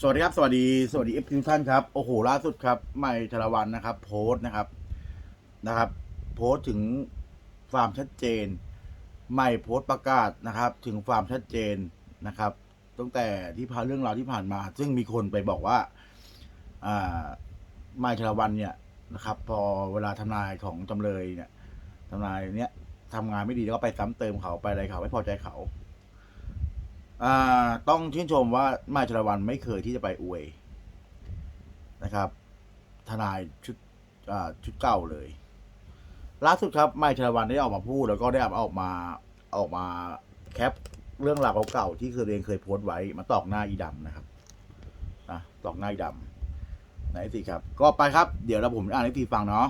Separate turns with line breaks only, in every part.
สวัสดีครับ สวัสดี สวัสดีเอฟทุกท่านครับ โอ้โห ล่าสุดครับใหม่ชลวันนะครับ โพสต์นะครับ นะครับ โพสต์ถึงความชัดเจนใหม่โพสต์ประกาศนะครับ ถึงความชัดเจนนะครับ ตั้งแต่ที่พาเรื่องราวที่ผ่านมา ซึ่งมีคนไปบอกว่า อ่าใหม่ชลวันเนี่ยนะครับ พอเวลาทำนายของจำเลยเนี่ยทำนายเนี่ยทำงานไม่ดีแล้วก็ไปซ้ำเติมเขาไปอะไรเขาไม่พอใจเขา อ่าต้องชื่นชมว่ามาชลวันไม่เคยที่จะไปอวยนะครับ ทนายชุดอ่าชุดเก่าเลย ล่าสุดครับไม่ชลวันได้ออกมาพูดแล้วก็ได้ออกมาออกมาแคปเรื่องราวเก่าๆที่เคยเรียนเคยโพสต์ไว้มาตอกหน้าอีดำนะครับนะตอกหน้าอีดำไหนสิครับ ก็ไปครับ เดี๋ยวเราผมอ่านให้ทีฟังเนาะ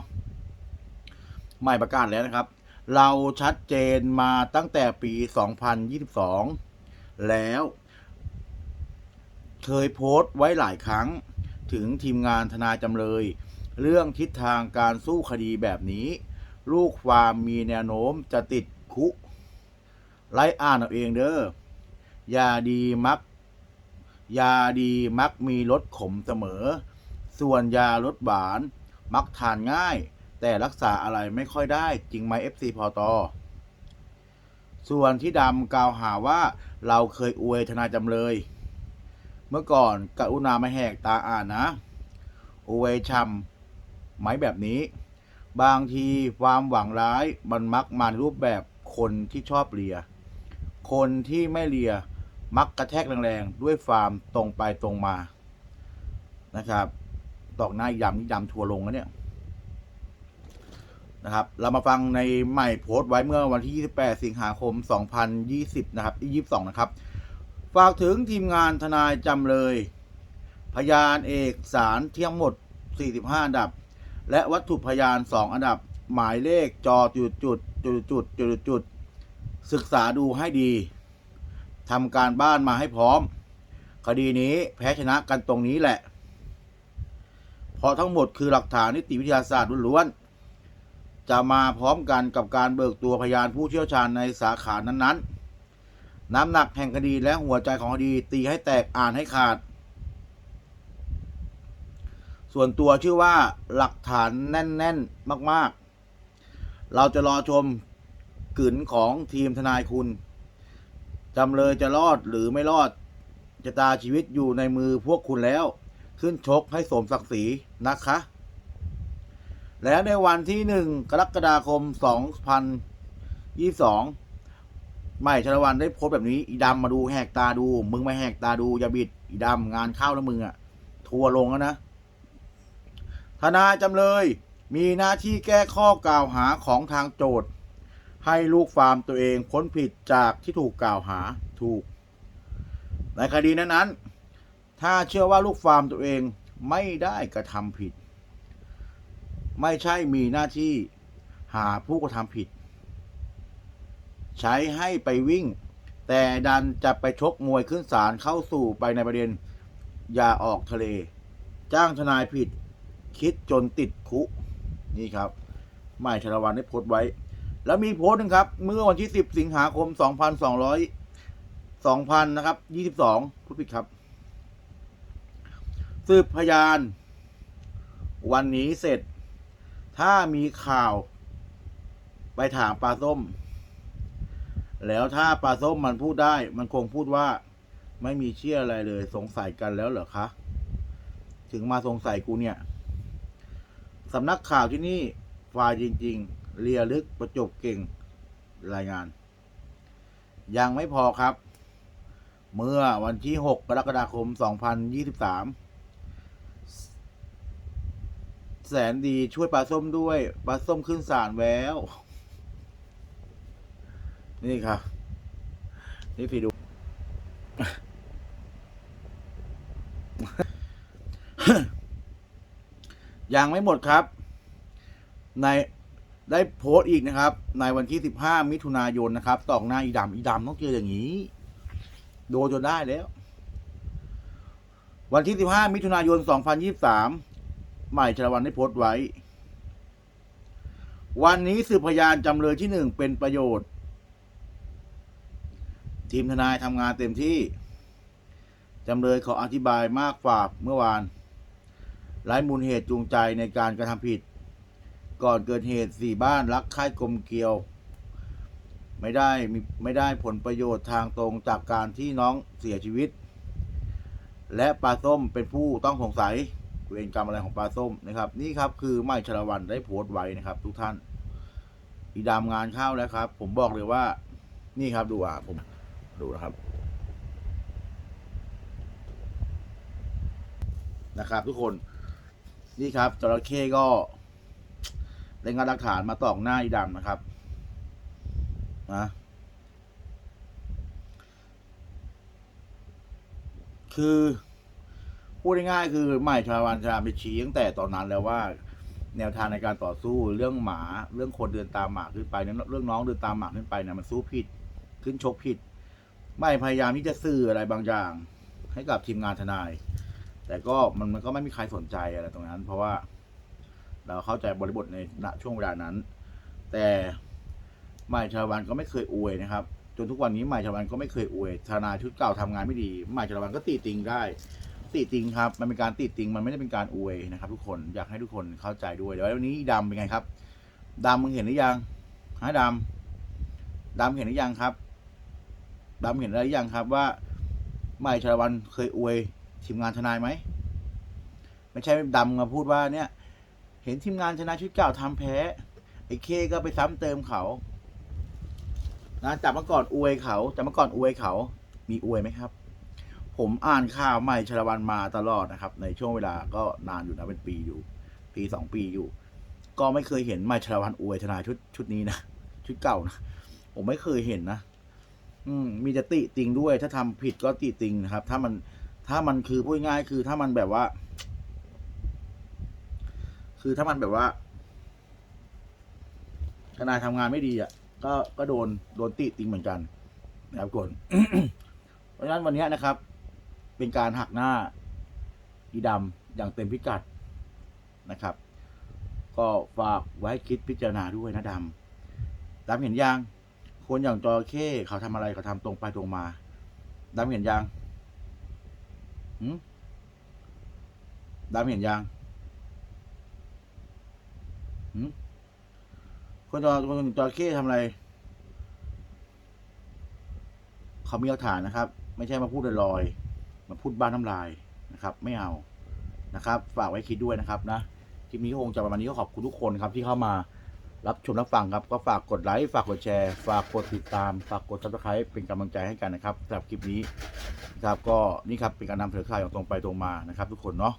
ไม่ประกาศแล้วนะครับ เราชัดเจนมาตั้งแต่ปี 2022 แล้วเคยโพสต์ไว้หลายครั้งถึงทีมงานทนายจำเลย เรื่องทิศทางการสู้คดีแบบนี้ ลูกความมีแนวโน้มจะติดคุกไล่อ่านเอาเองเด้อยาดีมัก ยาดีมักมีรสขมเสมอ ส่วนยารสหวาน มักทานง่าย แต่รักษาอะไรไม่ค่อยได้จริงไหม FC พอตอ ส่วนที่ดำกล่าวหาว่าเราเคยอวยทนายจำเลย เมื่อก่อนกรุณาไม่แหกตาอ่านนะ อวยชำไหมแบบนี้ บางทีความหวังร้ายมันมักมาในรูปแบบคนที่ชอบเลีย คนที่ไม่เลียมักกระแทกแรงๆ ด้วยความตรงไปตรงมานะครับ ตอกหน้ายำนี่ยำทัวร์ลงแล้วเนี่ย นะครับ เรามาฟังในใหม่โพสต์ไว้เมื่อวันที่ 28 สิงหาคม 2020 นะครับที่22 นะครับ ฝากถึงทีมงานทนายจำเลย พยานเอกสารที่ทั้งหมด 45 อันดับ และวัตถุพยาน 2 อันดับ หมายเลขจอจุดจุดจุดจุดจุดจุดศึกษาดูให้ดีทำการบ้านมาให้พร้อม คดีนี้แพ้ชนะกันตรงนี้แหละ เพราะทั้งหมดคือหลักฐานนิติวิทยาศาสตร์ล้วนๆ จะมาพร้อมกันกับการเบิกตัวพยานผู้เชี่ยวชาญในสาขานั้นๆ น้ำหนักแห่งคดีและหัวใจของคดีตีให้แตกอ่านให้ขาด ส่วนตัวชื่อว่าหลักฐานแน่นๆ มากๆ เราจะรอชมกลืนของทีมทนายคุณจำเลยจะรอดหรือไม่รอดจะตาชีวิตอยู่ในมือพวกคุณแล้ว ขึ้นชกให้สมศักดิ์ศรีนะคะ แล้วในวันที่หนึ่งกรกฎาคม 2022 ไม่ชลวันได้โพสแบบนี้ อีดำมาดูแหกตาดู มึงมาแหกตาดู อย่าบิด อีดำงานเข้าแล้วมึงอะทัวร์ลงแล้วนะ ทนายจำเลย มีหน้าที่แก้ข้อกล่าวหาของทางโจทย์ให้ลูกฟาร์มตัวเองพ้นผิดจากที่ถูกกล่าวหาถูก ในคดีนั้นๆถ้าเชื่อว่าลูกฟาร์มตัวเองไม่ได้กระทำผิด ไม่ใช่มีหน้าที่หาผู้กระทำผิด ใช้ให้ไปวิ่ง แต่ดันจะไปชกมวยขึ้นศาลเข้าสู่ไปในประเด็น อย่าออกทะเล จ้างทนายผิด คิดจนติดคุกนี่ครับไม่ชลวันได้โพสต์ไว้ แล้วมีโพสต์หนึงครับ เมื่อวันที่ 10 สิงหาคม 2,200 2,000 นะครับ 22พูดผิดครับ สืบพยาน วันนี้เสร็จ ถ้ามีข่าว ไปถามปลาส้ม แล้วถ้าปลาส้มมันพูดได้ มันคงพูดว่า ไม่มีเชื่ออะไรเลย สงสัยกันแล้วเหรอคะ ถึงมาสงสัยกูเนี่ยสำนักข่าวที่นี่ฝ่ายจริง ๆ เรียลึกประจบเก่งรายงาน ยังไม่พอครับ เมื่อวันที่ 6 กรกฎาคม 2023 แสนดีช่วยปลาส้มด้วยปลาส้มขึ้นศาลแล้ว นี่ครับ นี่พี่ดูยังไม่หมดครับ ในได้โพสต์อีกนะครับ ในวันที่ 15 มิถุนายนนะครับตอกหน้าอีดำอีดำต้องเจออย่างนี้ โดนจนได้แล้ว วันที่ 15 มิถุนายน 2023 ใหม่ชลวันได้โพสต์ไว้ วันนี้สืบพยานจำเลยที่หนึ่งเป็นประโยชน์ ทีมทนายทำงานเต็มที่ จำเลยขออธิบายมากกว่าเมื่อวานไร้มูลเหตุจูงใจในการกระทำผิด ก่อนเกิดเหตุสี่บ้านรักใคร่กลมเกลียว ไม่ได้ไม่ได้ผลประโยชน์ทางตรงจากการที่น้องเสียชีวิต และปลาส้มเป็นผู้ต้องสงสัย เวรกรรมอะไรของปลาส้มนะครับ นี่ครับคือไม่ชลวันได้โพสต์ไว้นะครับ ทุกท่านอีดามงานเข้าแล้วครับ ผมบอกเลยว่า นี่ครับดูอะผมดูนะครับ นะครับ ทุกคนนี่ครับจระเข้ก็ได้งานหลักฐานมาตอกหน้าอีดำนะครับนะคือ พูดง่ายๆคือใหม่ชาวันชาไปชี้ตั้งแต่ตอนนั้นแล้วว่า แนวทางในการต่อสู้เรื่องหมาเรื่องคนเดินตามหมาขึ้นไปเนี่ยเรื่องน้องเดินตามหมาขึ้นไปเนี่ยมันสู้ผิด ขึ้นชกผิด ไม่พยายามที่จะสื่ออะไรบางอย่าง ให้กับทีมงานทนาย แต่ก็มันมันก็ไม่มีใครสนใจอะไรตรงนั้น เพราะว่า เราเข้าใจบริบทในณช่วงเวลานั้น แต่ใหม่ชาวันก็ไม่เคยอวยนะครับจนทุกวันนี้ใหม่ชาวันก็ไม่เคยอวยทนายชุดเก่าทำงานไม่ดีใหม่ชาวันก็ตีติงได้ ติติงครับมันเป็นการติติงมันไม่ได้เป็นการอวยนะครับ ทุกคนอยากให้ทุกคนเข้าใจด้วยเดี๋ยววันนี้ดำเป็นไงครับดำมึงเห็นหรือยังฮะดำดำเห็นหรือยังครับดำเห็นหรือยังครับว่าใหม่ชาวันเคยอวยทีมงานทนายไหมไม่ใช่ดำมาพูดว่าเนี่ย เห็นทีมงานทนายชุดเก่าทำแพ้ไอ้เคก็ไปซ้ำเติมเขานะจากเมื่อก่อนอวยเขาจากเมื่อก่อนอวยเขา มีอวยไหมครับ ผมอ่านข่าวใหม่ชลวันมาตลอดนะครับ ในช่วงเวลาก็นานอยู่นะเป็นปีอยู่ปีสองปีอยู่ ก็ไม่เคยเห็นใหม่ชลวันอวยทนาชุดชุดนี้นะชุดเก่านะผมไม่เคยเห็นนะ อืม มีจะติติงด้วย ถ้าทำผิดก็ติติงนะครับ ถ้ามันถ้ามันคือพูดง่ายคือถ้ามันแบบว่า คือถ้ามันแบบว่าทนายทำงานไม่ดีอะ ก็ก็โดนโดนติติงเหมือนกัน นะครับคนเพราะฉะนั้นวันนี้นะครับ เป็นการหักหน้าอีดำอย่างเต็มพิกัดนะครับ ก็ฝากไว้คิดพิจารณาด้วยนะดำดำเห็นยังคนอย่างจอเข้เขาทำอะไรเขาทำตรงไปตรงมาดำเห็นยังหืมดำเห็นยังหืมคนจอคนจอเข้ทำอะไรเขามีหลักฐานนะครับ ไม่ใช่มาพูดลอยๆ มาพูดบ้านน้ำลายนะครับ ไม่เอานะครับ ฝากไว้คิดด้วยนะครับนะคลิปนี้ก็คงจะประมาณนี้ก็ขอบคุณทุกคนครับที่เข้ามารับชมรับฟังครับ ก็ฝากกดไลค์ฝากกดแชร์ ฝากกดติดตาม ฝากกดซับสไครป์เป็นกำลังใจให้กันนะครับสำหรับคลิปนี้นะครับก็นี่ครับเป็นการนำเสนอข่าวอย่างตรงไปตรงมานะครับ ทุกคนเนาะ